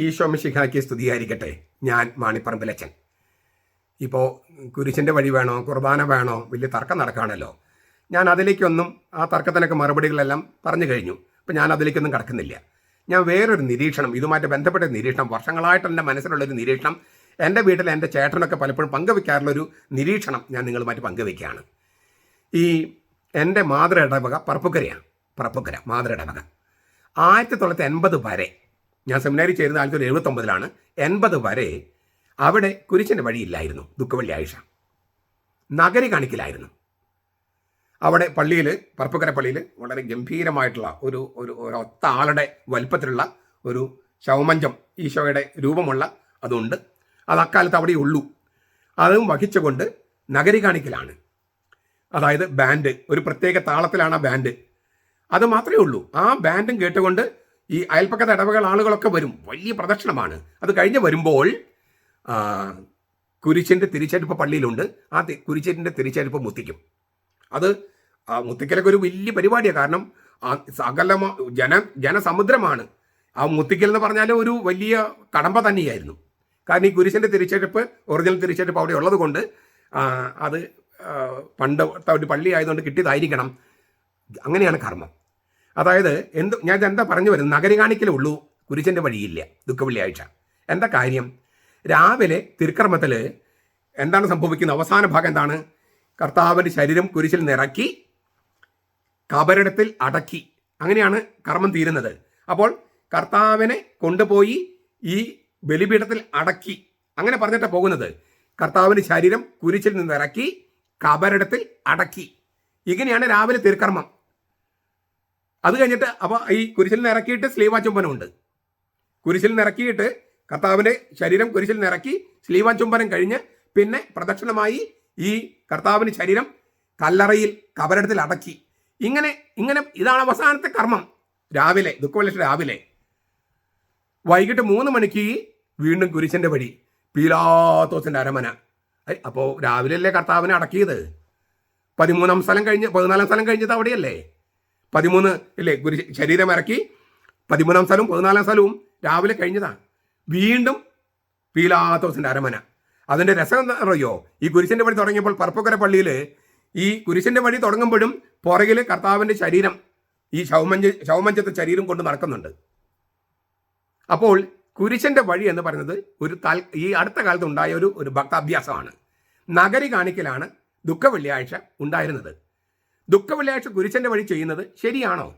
ഈശോ മിഷിഖാക്ക് സ്തുതിയായിരിക്കട്ടെ ഞാൻ മാണിപ്പറമ്പിലച്ചൻ ഇപ്പോൾ കുരിശിന്റെ വഴി വേണോ കുർബാന വേണോ വലിയ തർക്കം നടക്കുകയാണല്ലോ. ഞാൻ അതിലേക്കൊന്നും ആ തർക്കത്തിനൊക്കെ മറുപടികളെല്ലാം പറഞ്ഞു കഴിഞ്ഞു. അപ്പം ഞാൻ അതിലേക്കൊന്നും കടക്കുന്നില്ല. ഞാൻ വേറൊരു നിരീക്ഷണം ഇതുമായിട്ട് ബന്ധപ്പെട്ട നിരീക്ഷണം വർഷങ്ങളായിട്ട് എന്റെ മനസ്സിലുള്ളൊരു നിരീക്ഷണം എന്റെ വീട്ടിൽ എന്റെ ചേട്ടനൊക്കെ പലപ്പോഴും പങ്കുവെക്കാറുള്ളൊരു നിരീക്ഷണം ഞാൻ നിങ്ങളുമായിട്ട് പങ്കുവെക്കുകയാണ്. ഈ എന്റെ മാതൃ ഇടവക പറപ്പുക്കരയാണ്. പറപ്പുക്കര മാതൃ ഇടവക. ആയിരത്തി തൊള്ളായിരത്തി എൺപത് വരെ ഞാൻ സെമിനാരി ചേരുന്ന ആയിരത്തി തൊള്ളായിരത്തി എഴുപത്തൊമ്പതിലാണ്. എൺപത് വരെ അവിടെ കുരിശന്റെ വഴിയില്ലായിരുന്നു ആയിഷ. നഗരി കാണിക്കലായിരുന്നു. അവിടെ പള്ളിയിൽ പറപ്പുക്കര പള്ളിയിൽ വളരെ ഗംഭീരമായിട്ടുള്ള ഒരു ഒരു ഒരൊത്ത ആളുടെ വലിപ്പത്തിലുള്ള ഒരു ശവമഞ്ചം ഈശോയുടെ രൂപമുള്ള അതുണ്ട്. അത് അക്കാലത്ത് അവിടെ ഉള്ളൂ. അതും വഹിച്ചുകൊണ്ട് നഗരി കാണിക്കലാണ്. അതായത് ബാൻഡ് ഒരു പ്രത്യേക താളത്തിലാണ് ആ ബാൻഡ്. അത് മാത്രമേ ഉള്ളൂ. ആ ബാൻഡും കേട്ടുകൊണ്ട് ഈ അയൽപ്പക്കത്തെ ഇടവകൾ ആളുകളൊക്കെ വരും. വലിയ പ്രദക്ഷിണമാണ് അത് കഴിഞ്ഞ് വരുമ്പോൾ കുരിശിന്റെ തിരിച്ചെടുപ്പ് പള്ളിയിലുണ്ട്. ആ കുരിശിന്റെ തിരിച്ചെടുപ്പ് മുത്തിക്കും. അത് മുത്തിക്കലൊക്കെ ഒരു വലിയ പരിപാടിയാണ് കാരണം ആ സകലമ ജന ജനസമുദ്രമാണ്. ആ മുത്തിക്കൽ എന്ന് പറഞ്ഞാൽ ഒരു വലിയ കടമ്പ തന്നെയായിരുന്നു. കാരണം ഈ കുരിശിന്റെ തിരിച്ചെടുപ്പ് ഒറിജിനൽ തിരിച്ചെടുപ്പ് അവിടെ ഉള്ളത് കൊണ്ട് അത് പണ്ട് ഒരു പള്ളി ആയതുകൊണ്ട് കിട്ടിയതായിരിക്കണം. അങ്ങനെയാണ് കർമ്മം. അതായത് എന്ത് ഞാൻ എന്താ പറഞ്ഞു വരുന്നത്? നഗരി കാണിക്കലേ ഉള്ളൂ. കുരിശന്റെ വഴിയില്ല. ദുഃഖ വെള്ളിയാഴ്ച. എന്താ കാര്യം? രാവിലെ തിരുക്കർമ്മത്തിൽ എന്താണ് സംഭവിക്കുന്നത്? അവസാന ഭാഗം എന്താണ്? കർത്താവിന്റെ ശരീരം കുരിശിൽ നിറക്കി കബരിടത്തിൽ അടക്കി. അങ്ങനെയാണ് കർമ്മം തീരുന്നത്. അപ്പോൾ കർത്താവിനെ കൊണ്ടുപോയി ഈ ബലിപീഠത്തിൽ അടക്കി. അങ്ങനെ പറഞ്ഞിട്ടാണ് പോകുന്നത്. കർത്താവിന്റെ ശരീരം കുരിശിൽ നിന്ന് ഇറക്കി കബരിടത്തിൽ അടക്കി. ഇങ്ങനെയാണ് രാവിലെ തിരുക്കർമ്മം. അത് കഴിഞ്ഞിട്ട് അപ്പോൾ ഈ കുരിശിൽ നിറക്കിയിട്ട് ഇറക്കിയിട്ട് സ്ലീവാചുംബനമുണ്ട് കുരിശിൽ നിറക്കിയിട്ട് കർത്താവിന്റെ ശരീരം കുരിശിൽ നിറക്കി ഇറക്കി സ്ലീവാചുംബനം കഴിഞ്ഞ് പിന്നെ പ്രദക്ഷിണമായി ഈ കർത്താവിന്റെ ശരീരം കല്ലറയിൽ കബരടത്തിൽ അടക്കി. ഇങ്ങനെ ഇങ്ങനെ ഇതാണ് അവസാനത്തെ കർമ്മം. രാവിലെ ദുഃഖവലക്ഷ രാവിലെ. വൈകിട്ട് മൂന്ന് മണിക്ക് വീണ്ടും കുരിശന്റെ വഴി പീലാത്തോസിന്റെ അരമന. അപ്പോൾ രാവിലെയല്ലേ കർത്താവിനെ അടക്കിയത്? പതിമൂന്നാം സ്ഥലം കഴിഞ്ഞ് പതിനാലാം സ്ഥലം കഴിഞ്ഞത് അവിടെയല്ലേ? പതിമൂന്ന് ഇല്ലേ? ഗുരു ശരീരം ഇറക്കി. പതിമൂന്നാം സ്ഥലവും പതിനാലാം സ്ഥലവും രാവിലെ കഴിഞ്ഞതാണ്. വീണ്ടും പീലാത്തോസിന്റെ അരമന. അതിന്റെ രസം എന്താ അറിയോ ഈ കുരിശന്റെ വഴി തുടങ്ങിയപ്പോൾ പറപ്പുക്കര പള്ളിയിൽ ഈ കുരിശന്റെ വഴി തുടങ്ങുമ്പോഴും പുറകിൽ കർത്താവിന്റെ ശരീരം ഈ ശവമഞ്ച ശവമഞ്ചത്തെ ശരീരം കൊണ്ട് നടക്കുന്നുണ്ട്. അപ്പോൾ കുരിശന്റെ വഴി എന്ന് പറയുന്നത് ഒരു താൽ ഈ അടുത്ത കാലത്ത് ഉണ്ടായ ഒരു ഒരു ഭക്താഭ്യാസമാണ്. നഗരി കാണിക്കലാണ് ദുഃഖ വെള്ളിയാഴ്ച ഉണ്ടായിരുന്നത്. ദുഃഖ വെള്ളിയാഴ്ച കുരിശന്റെ വഴി ചെയ്യുന്നത് ശരിയാണോ?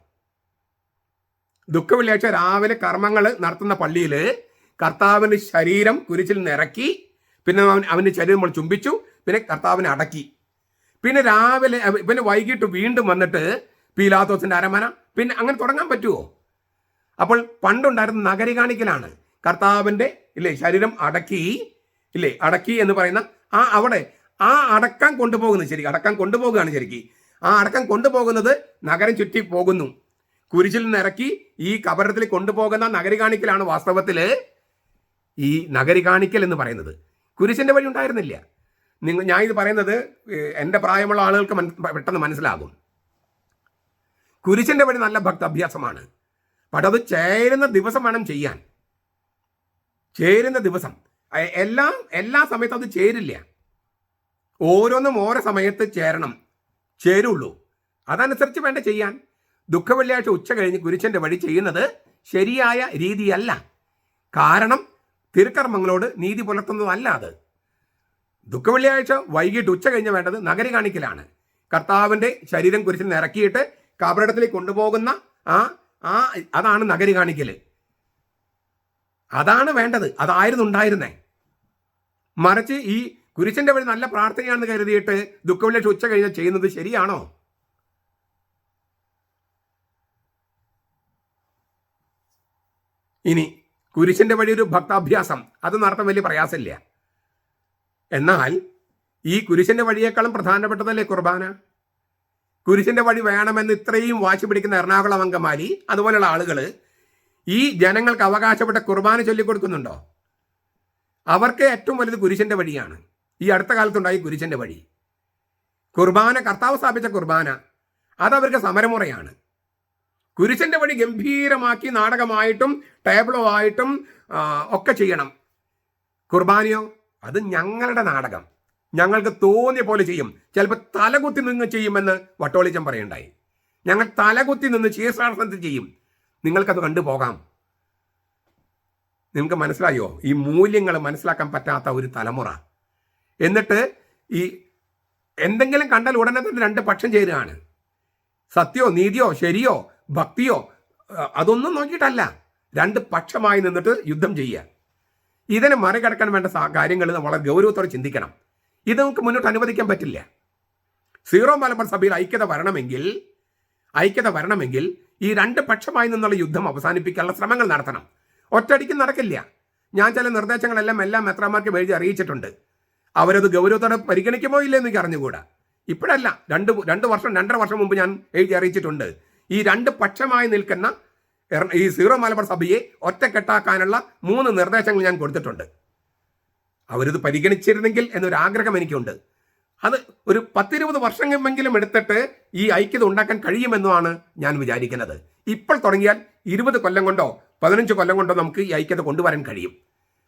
ദുഃഖ വെള്ളിയാഴ്ച രാവിലെ കർമ്മങ്ങൾ നടത്തുന്ന പള്ളിയിൽ കർത്താവിന്റെ ശരീരം കുരിശിൽ നിറക്കി പിന്നെ അവൻ അവന്റെ ശരീരം നമ്മൾ ചുംബിച്ചു പിന്നെ കർത്താവിനെ അടക്കി. പിന്നെ രാവിലെ പിന്നെ വൈകിട്ട് വീണ്ടും വന്നിട്ട് പീലാത്തോസിന്റെ അരമന പിന്നെ അങ്ങനെ തുടങ്ങാൻ പറ്റുമോ അപ്പോൾ പണ്ടുണ്ടായിരുന്ന നഗരി കാണിക്കലാണ് കർത്താവിന്റെ ഇല്ലേ ശരീരം അടക്കി ഇല്ലേ അടക്കി എന്ന് പറയുന്ന ആ അവിടെ ആ അടക്കം കൊണ്ടുപോകുന്നത് ശരി അടക്കം കൊണ്ടുപോകുകയാണ് ശരിക്ക്. ആ അടക്കം കൊണ്ടുപോകുന്നത് നഗരം ചുറ്റി പോകുന്നു. കുരിശിൽ നിറക്കി ഈ കബറത്തിൽ കൊണ്ടുപോകുന്ന നഗരി കാണിക്കലാണ് വാസ്തവത്തിൽ ഈ നഗരി കാണിക്കൽ എന്ന് പറയുന്നത്. കുരിശിന്റെ വഴി ഉണ്ടായിരുന്നില്ല. നിങ്ങൾ ഞാൻ ഇത് പറയുന്നത് എന്റെ പ്രായമുള്ള ആളുകൾക്ക് പെട്ടെന്ന് മനസ്സിലാകും. കുരിശിന്റെ വഴി നല്ല ഭക്താഭ്യാസമാണ് പക്ഷെ അത് ചേരുന്ന ദിവസം വേണം ചെയ്യാൻ. ചേരുന്ന ദിവസം. എല്ലാം എല്ലാ സമയത്തും അത് ചേരില്ല. ഓരോന്നും ഓരോ സമയത്ത് ചേരണം. ചേരുള്ളൂ. അതനുസരിച്ച് വേണ്ട ചെയ്യാൻ. ദുഃഖ വെള്ളിയാഴ്ച ഉച്ച കഴിഞ്ഞ് കുരിശന്റെ വഴി ചെയ്യുന്നത് ശരിയായ രീതിയല്ല. കാരണം തിരുക്കർമ്മങ്ങളോട് നീതി പുലർത്തുന്നതല്ല അത്. ദുഃഖ വെള്ളിയാഴ്ച വൈകിട്ട് ഉച്ച കഴിഞ്ഞ് വേണ്ടത് നഗരി കാണിക്കലാണ്. കർത്താവിന്റെ ശരീരം കുരിശിൽ നിന്ന് ഇറക്കിയിട്ട് കബറിടത്തിലേക്ക് കൊണ്ടുപോകുന്ന ആ ആ അതാണ് നഗരി കാണിക്കൽ. അതാണ് വേണ്ടത്. അതായിരുന്നു ഉണ്ടായിരുന്നേ. മറിച്ച് ഈ കുരിശന്റെ വഴി നല്ല പ്രാർത്ഥനയാണെന്ന് കരുതിയിട്ട് ദുഃഖവിലേഷ ഉച്ച കഴിഞ്ഞ് ചെയ്യുന്നത് ശരിയാണോ? ഇനി കുരിശന്റെ വഴി ഒരു ഭക്താഭ്യാസം. അത് നടത്താൻ വലിയ പ്രയാസമില്ല. എന്നാൽ ഈ കുരിശന്റെ വഴിയേക്കാളും പ്രധാനപ്പെട്ടതല്ലേ കുർബാന? കുരിശിന്റെ വഴി വേണമെന്ന് ഇത്രയും വാശി പിടിക്കുന്ന എറണാകുളം അങ്കമാലി അതുപോലെയുള്ള ആളുകൾ ഈ ജനങ്ങൾക്ക് അവകാശപ്പെട്ട കുർബാന ചൊല്ലിക്കൊടുക്കുന്നുണ്ടോ? അവർക്ക് ഏറ്റവും വലുത് കുരിശിന്റെ വഴിയാണ്. ഈ അടുത്ത കാലത്തുണ്ടായി കുരിശന്റെ വഴി. കുർബാന കർത്താവ് സ്ഥാപിച്ച കുർബാന അതവർക്ക് സമരമുറയാണ്. കുരിശന്റെ വഴി ഗംഭീരമാക്കി നാടകമായിട്ടും ടേബിളോ ആയിട്ടും ഒക്കെ ചെയ്യണം. കുർബാനയോ? അത് ഞങ്ങളുടെ നാടകം. ഞങ്ങൾക്ക് തോന്നിയ പോലെ ചെയ്യും. ചിലപ്പോൾ തലകുത്തി നിന്ന് ചെയ്യുമെന്ന് വട്ടോളിച്ചൻ പറയുണ്ടായി. ഞങ്ങൾ തലകുത്തി നിന്ന് ശീർഷാസനത്തിൽ ചെയ്യും. നിങ്ങൾക്കത് കണ്ടുപോകാം നിങ്ങൾക്ക് മനസ്സിലായോ? ഈ മൂല്യങ്ങൾ മനസ്സിലാക്കാൻ പറ്റാത്ത ഒരു തലമുറ. എന്നിട്ട് ഈ എന്തെങ്കിലും കണ്ടാൽ ഉടനെ തന്നെ രണ്ട് പക്ഷം ചേരുകയാണ്. സത്യോ നീതിയോ ശരിയോ ഭക്തിയോ അതൊന്നും നോക്കിയിട്ടല്ല. രണ്ട് പക്ഷമായി നിന്നിട്ട് യുദ്ധം ചെയ്യുക. ഇതിനെ മറികടക്കാൻ വേണ്ട കാര്യങ്ങൾ വളരെ ഗൗരവത്തോടെ ചിന്തിക്കണം. ഇത് നമുക്ക് മുന്നോട്ട് അനുവദിക്കാൻ പറ്റില്ല. സീറോ മലബാർ സഭയിൽ ഐക്യത വരണമെങ്കിൽ ഐക്യത വരണമെങ്കിൽ ഈ രണ്ട് പക്ഷമായി നിന്നുള്ള യുദ്ധം അവസാനിപ്പിക്കാനുള്ള ശ്രമങ്ങൾ നടത്തണം. ഒറ്റയടിക്ക് നടക്കില്ല. ഞാൻ ചില നിർദ്ദേശങ്ങളെല്ലാം എല്ലാം മെത്രാമാർക്ക് എഴുതി അറിയിച്ചിട്ടുണ്ട്. അവരത് ഗൗരവത്തോടെ പരിഗണിക്കുമോ ഇല്ലെന്ന് എനിക്ക് അറിഞ്ഞുകൂടാ. ഇപ്പോഴല്ല രണ്ട് രണ്ട് വർഷം രണ്ടര വർഷം മുമ്പ് ഞാൻ എഴുതി അറിയിച്ചിട്ടുണ്ട്. ഈ രണ്ട് പക്ഷമായി നിൽക്കുന്ന ഈ സീറോ മലബാർ സഭയെ ഒറ്റക്കെട്ടാക്കാനുള്ള മൂന്ന് നിർദ്ദേശങ്ങൾ ഞാൻ കൊടുത്തിട്ടുണ്ട്. അവരിത് പരിഗണിച്ചിരുന്നെങ്കിൽ എന്നൊരു ആഗ്രഹം എനിക്കുണ്ട്. അത് ഒരു പത്തിരുപത് വർഷമെങ്കിലും എടുത്തിട്ട് ഈ ഐക്യത ഉണ്ടാക്കാൻ കഴിയുമെന്നുമാണ് ഞാൻ വിചാരിക്കുന്നത്. ഇപ്പോൾ തുടങ്ങിയാൽ ഇരുപത് കൊല്ലം കൊണ്ടോ പതിനഞ്ച് കൊല്ലം കൊണ്ടോ നമുക്ക് ഈ ഐക്യത കൊണ്ടുവരാൻ കഴിയും.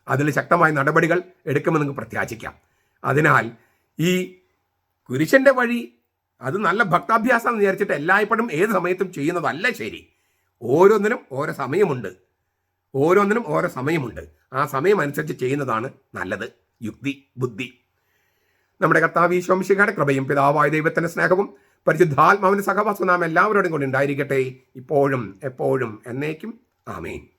അതിൽ ശക്തമായ നടപടികൾ എടുക്കുമെന്ന് നിങ്ങൾക്ക് പ്രത്യാശിക്കാം. അതിനാൽ ഈ കുരിശന്റെ വഴി അത് നല്ല ഭക്താഭ്യാസം എന്ന് വിചാരിച്ചിട്ട് എല്ലായ്പ്പോഴും ഏത് സമയത്തും ചെയ്യുന്നതല്ല ശരി. ഓരോന്നിനും ഓരോ സമയമുണ്ട്. ഓരോന്നിനും ഓരോ സമയമുണ്ട്. ആ സമയം അനുസരിച്ച് ചെയ്യുന്നതാണ് നല്ലത്. യുക്തി ബുദ്ധി. നമ്മുടെ കർത്താവ് ഈശോംശിഖയുടെ കൃപയും പിതാവായ ദൈവത്തിന്റെ സ്നേഹവും പരിശുദ്ധാത്മാവിന്റെ സഹവാസം നാം എല്ലാവരോടും കൂടി ഉണ്ടായിരിക്കട്ടെ. ഇപ്പോഴും എപ്പോഴും എന്നേക്കും. ആമേൻ.